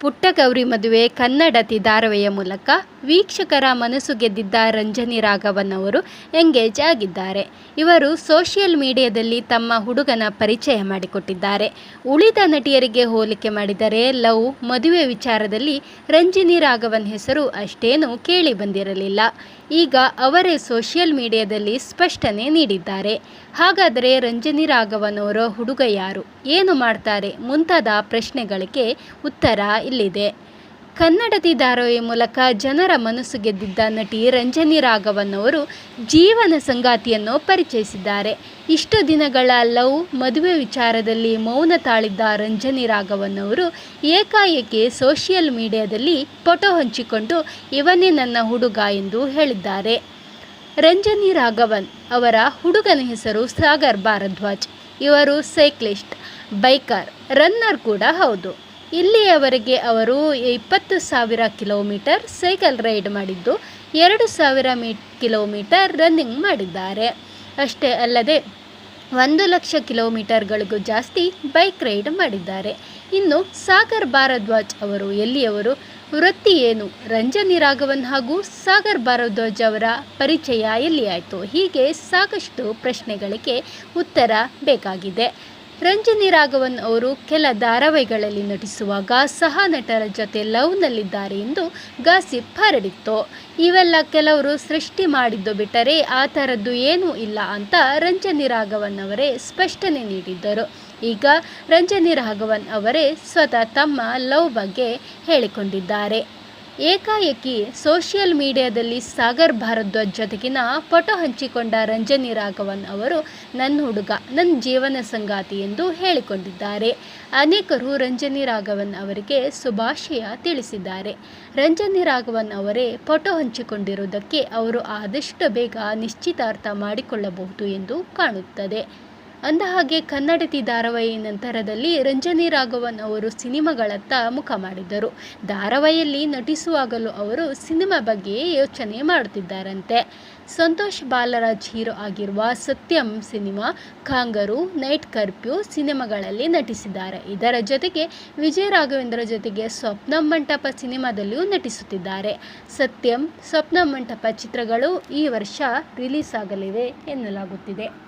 ಪುಟ್ಟಗೌರಿ ಮದುವೆ ಕನ್ನಡತಿ ಧಾರವೆಯ ಮೂಲಕ ವೀಕ್ಷಕರ ಮನಸ್ಸು ಗೆದ್ದಿದ್ದ ರಂಜನಿ ರಾಘವನ್ ಅವರು ಎಂಗೇಜ್ ಆಗಿದ್ದಾರೆ. ಇವರು ಸೋಷಿಯಲ್ ಮೀಡಿಯಾದಲ್ಲಿ ತಮ್ಮ ಹುಡುಗನ ಪರಿಚಯ ಮಾಡಿಕೊಟ್ಟಿದ್ದಾರೆ. ಉಳಿದ ನಟಿಯರಿಗೆ ಹೋಲಿಕೆ ಮಾಡಿದರೆ ಲವ್ ಮದುವೆ ವಿಚಾರದಲ್ಲಿ ರಂಜಿನಿ ರಾಘವನ್ ಹೆಸರು ಅಷ್ಟೇನೂ ಕೇಳಿ ಬಂದಿರಲಿಲ್ಲ. ಈಗ ಅವರೇ ಸೋಷಿಯಲ್ ಮೀಡಿಯಾದಲ್ಲಿ ಸ್ಪಷ್ಟನೆ ನೀಡಿದ್ದಾರೆ. ಹಾಗಾದರೆ ರಂಜನಿ ರಾಘವನವರ ಹುಡುಗ ಯಾರು? ಏನು ಮಾಡ್ತಾರೆ? ಮುಂತಾದ ಪ್ರಶ್ನೆಗಳಿಗೆ ಉತ್ತರ ಇಲ್ಲಿದೆ. ಕನ್ನಡತಿ ಧಾರಾವಾಹಿ ಮೂಲಕ ಜನರ ಮನಸ್ಸು ಗೆದ್ದಿದ್ದ ನಟಿ ರಂಜನಿ ರಾಘವನ್ ಅವರು ಜೀವನ ಸಂಗಾತಿಯನ್ನು ಪರಿಚಯಿಸಿದ್ದಾರೆ. ಇಷ್ಟು ದಿನಗಳ ಲವ್ ಮದುವೆ ವಿಚಾರದಲ್ಲಿ ಮೌನ ತಾಳಿದ್ದ ರಂಜನಿ ರಾಘವನ್ ಅವರು ಏಕಾಏಕಿ ಸೋಷಿಯಲ್ ಮೀಡಿಯಾದಲ್ಲಿ ಫೋಟೋ ಹಂಚಿಕೊಂಡು, ಇವನೇ ನನ್ನ ಹುಡುಗ ಎಂದು ಹೇಳಿದ್ದಾರೆ. ರಂಜನಿ ರಾಘವನ್ ಅವರ ಹುಡುಗನ ಹೆಸರು ಸಾಗರ್ ಭಾರದ್ವಾಜ್, ಇವರು ಸೈಕ್ಲಿಸ್ಟ್, ಬೈಕರ್, ರನ್ನರ್ ಕೂಡ ಹೌದು. ಇಲ್ಲಿಯವರೆಗೆ ಅವರು ಇಪ್ಪತ್ತು ಸಾವಿರ ಕಿಲೋಮೀಟರ್ ಸೈಕಲ್ ರೈಡ್ ಮಾಡಿದ್ದು, ಎರಡು ಸಾವಿರ ಮೀ, ಕಿಲೋಮೀಟರ್ ರನ್ನಿಂಗ್ ಮಾಡಿದ್ದಾರೆ. ಅಷ್ಟೇ ಅಲ್ಲದೆ, ಒಂದು ಲಕ್ಷ ಕಿಲೋಮೀಟರ್ಗಳಿಗೂ ಜಾಸ್ತಿ ಬೈಕ್ ರೈಡ್ ಮಾಡಿದ್ದಾರೆ. ಇನ್ನು ಸಾಗರ್ ಭಾರದ್ವಾಜ್ ಅವರು ಎಲ್ಲಿಯವರು, ವೃತ್ತಿ ಏನು, ರಂಜನಿ ರಾಘವನ್ ಹಾಗೂ ಸಾಗರ್ ಭಾರದ್ವಾಜ್ ಅವರ ಪರಿಚಯ ಎಲ್ಲಿಯಾಯಿತು, ಹೀಗೆ ಸಾಕಷ್ಟು ಪ್ರಶ್ನೆಗಳಿಗೆ ಉತ್ತರ ಬೇಕಾಗಿದೆ. ರಂಜನಿ ರಾಘವನ್ ಅವರು ಕೆಲ ಧಾರಾವಾಹಿಗಳಲ್ಲಿ ನಟಿಸುವಾಗ ಸಹ ನಟರ ಜೊತೆ ಲವ್ನಲ್ಲಿದ್ದಾರೆ ಎಂದು ಗಾಸಿಪ್ ಹರಡಿತ್ತು. ಇವೆಲ್ಲ ಕೆಲವರು ಸೃಷ್ಟಿ ಮಾಡಿದ್ದು ಬಿಟ್ಟರೆ ಆ ಥರದ್ದು ಏನೂ ಇಲ್ಲ ಅಂತ ರಂಜನಿ ರಾಘವನ್ ಅವರೇ ಸ್ಪಷ್ಟನೆ ನೀಡಿದ್ದರು. ಈಗ ರಂಜನಿ ರಾಘವನ್ ಅವರೇ ಸ್ವತಃ ತಮ್ಮ ಲವ್ ಬಗ್ಗೆ ಹೇಳಿಕೊಂಡಿದ್ದಾರೆ. ಏಕಾಏಕಿ ಸೋಷಿಯಲ್ ಮೀಡಿಯಾದಲ್ಲಿ ಸಾಗರ್ ಭಾರದ್ವಾಜ್ ಜೊತೆಗಿನ ಫೋಟೋ ಹಂಚಿಕೊಂಡ ರಂಜನಿ ರಾಘವನ್ ಅವರು ನನ್ನ ಹುಡುಗ ನನ್ನ ಜೀವನ ಸಂಗಾತಿ ಎಂದು ಹೇಳಿಕೊಂಡಿದ್ದಾರೆ. ಅನೇಕರು ರಂಜನಿ ರಾಘವನ್ ಅವರಿಗೆ ಶುಭಾಶಯ ತಿಳಿಸಿದ್ದಾರೆ. ರಂಜನಿ ರಾಘವನ್ ಅವರೇ ಫೋಟೋ ಹಂಚಿಕೊಂಡಿರುವುದಕ್ಕೆ ಅವರು ಆದಷ್ಟು ಬೇಗ ನಿಶ್ಚಿತಾರ್ಥ ಮಾಡಿಕೊಳ್ಳಬಹುದು ಎಂದು ಕಾಣುತ್ತದೆ. ಅಂದಹಾಗೆ ಕನ್ನಡತಿ ಧಾರಾವಾಹಿ ನಂತರದಲ್ಲಿ ರಂಜನಿ ರಾಘವನ್ ಅವರು ಸಿನಿಮಾಗಳತ್ತ ಮುಖ ಮಾಡಿದ್ದರು. ಧಾರಾವಾಹಿಯಲ್ಲಿ ನಟಿಸುವಾಗಲೂ ಅವರು ಸಿನಿಮಾ ಬಗ್ಗೆ ಯೋಚನೆ ಮಾಡುತ್ತಿದ್ದಾರಂತೆ. ಸಂತೋಷ್ ಬಾಲರಾಜ್ ಹೀರೋ ಆಗಿರುವ ಸತ್ಯಂ ಸಿನಿಮಾ, ಕಾಂಗರು, ನೈಟ್ ಕರ್ಫ್ಯೂ ಸಿನಿಮಾಗಳಲ್ಲಿ ನಟಿಸಿದ್ದಾರೆ. ಇದರ ಜೊತೆಗೆ ವಿಜಯ ರಾಘವೇಂದ್ರ ಜೊತೆಗೆ ಸ್ವಪ್ನ ಮಂಟಪ ಸಿನಿಮಾದಲ್ಲಿಯೂ ನಟಿಸುತ್ತಿದ್ದಾರೆ. ಸತ್ಯಂ, ಸ್ವಪ್ನ ಮಂಟಪ ಚಿತ್ರಗಳು ಈ ವರ್ಷ ರಿಲೀಸ್ ಆಗಲಿವೆ ಎನ್ನಲಾಗುತ್ತಿದೆ.